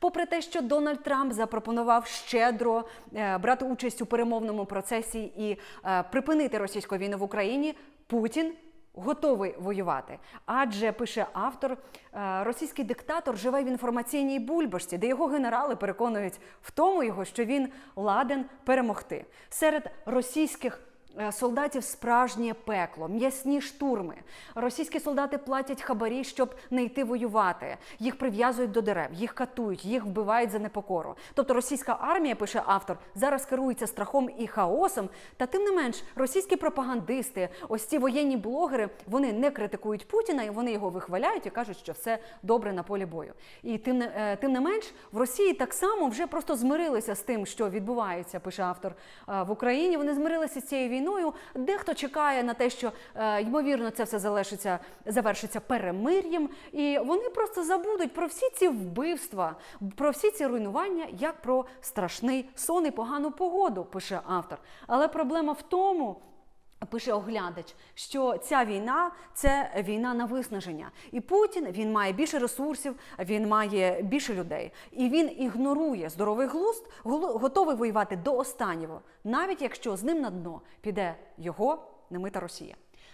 Попри те, що Дональд Трамп запропонував щедро е, брати участь у перемовному процесі і е, припинити російську війну в Україні, Путін. Готовий воювати, адже пише автор, е, російський диктатор живе в інформаційній бульбашці, де його генерали переконують в тому його, що він ладен перемогти. Серед російських солдатів справжнє пекло, м'ясні штурми. Російські солдати платять хабарі, щоб не йти воювати. Їх прив'язують до дерев, їх катують, їх вбивають за непокору. Тобто російська армія, пише автор, зараз керується страхом і хаосом. Та тим не менш, російські пропагандисти, ось ці воєнні блогери, вони не критикують Путіна, вони його вихваляють і кажуть, що все добре на полі бою. І тим не е, тим не менш, в Росії так само вже просто змирилися з тим, що відбувається, пише автор е, в Україні. Вони змирилися з цією війною. Дехто чекає на те, що е, ймовірно це все залишиться, завершиться перемир'ям, і вони просто забудуть про всі ці вбивства, про всі ці руйнування, як про страшний сон і погану погоду, пише автор. Але проблема в тому. Пише оглядач, що ця війна це війна на виснаження, і Путін він має більше ресурсів, він має більше людей, і він ігнорує здоровий глузд, готовий воювати до останнього, навіть якщо з ним на дно піде його немита Росія.